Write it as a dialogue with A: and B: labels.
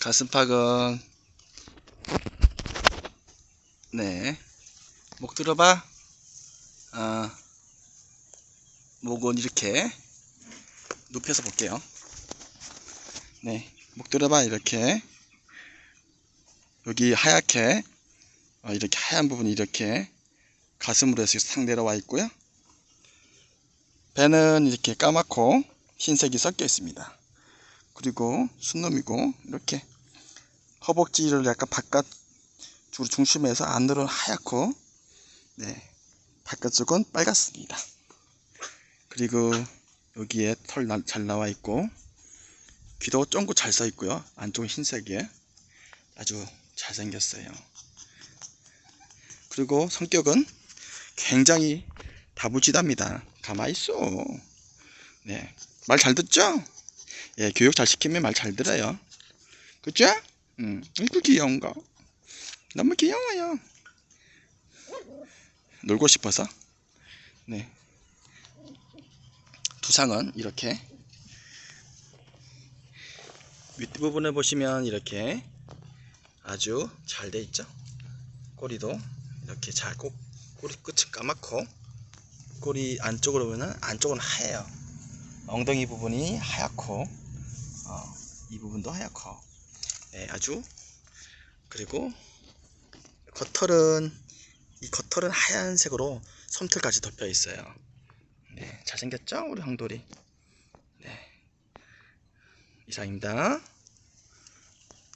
A: 가슴팍은 네. 목 들어봐. 아, 목은 이렇게 눕혀서 볼게요. 네. 목 들어봐. 이렇게. 여기 하얗게 어, 이렇게 하얀 부분이 이렇게 가슴으로 해서 상 내려와 있고요. 배는 이렇게 까맣고 흰색이 섞여 있습니다. 그리고 순놈이고 이렇게 허벅지를 약간 바깥쪽으로 중심해서 안으로는 하얗고 네 바깥쪽은 빨갛습니다. 그리고 여기에 털 잘 나와 있고 귀도 쫑긋 잘써 있고요. 안쪽은 흰색에 아주 잘 생겼어요. 그리고 성격은 굉장히 다부지답니다. 가만히 있어. 네. 말 잘 듣죠? 예, 교육 잘 시키면 말 잘 들어요. 그죠? 음, 이거 귀여운가? 너무 귀여워요. 놀고 싶어서. 네. 두상은 이렇게. 윗부분에 보시면 이렇게 아주 잘 돼 있죠? 꼬리도 이렇게 잘 꼭, 꼬리 끝은 까맣고, 꼬리 안쪽으로 보면 안쪽은 하얘요. 엉덩이 부분이 하얗고, 어, 이 부분도 하얗고, 네, 아주, 그리고 겉털은, 이 겉털은 하얀색으로 솜털까지 덮여 있어요. 네, 잘생겼죠? 우리 황돌이. 네. 이상입니다.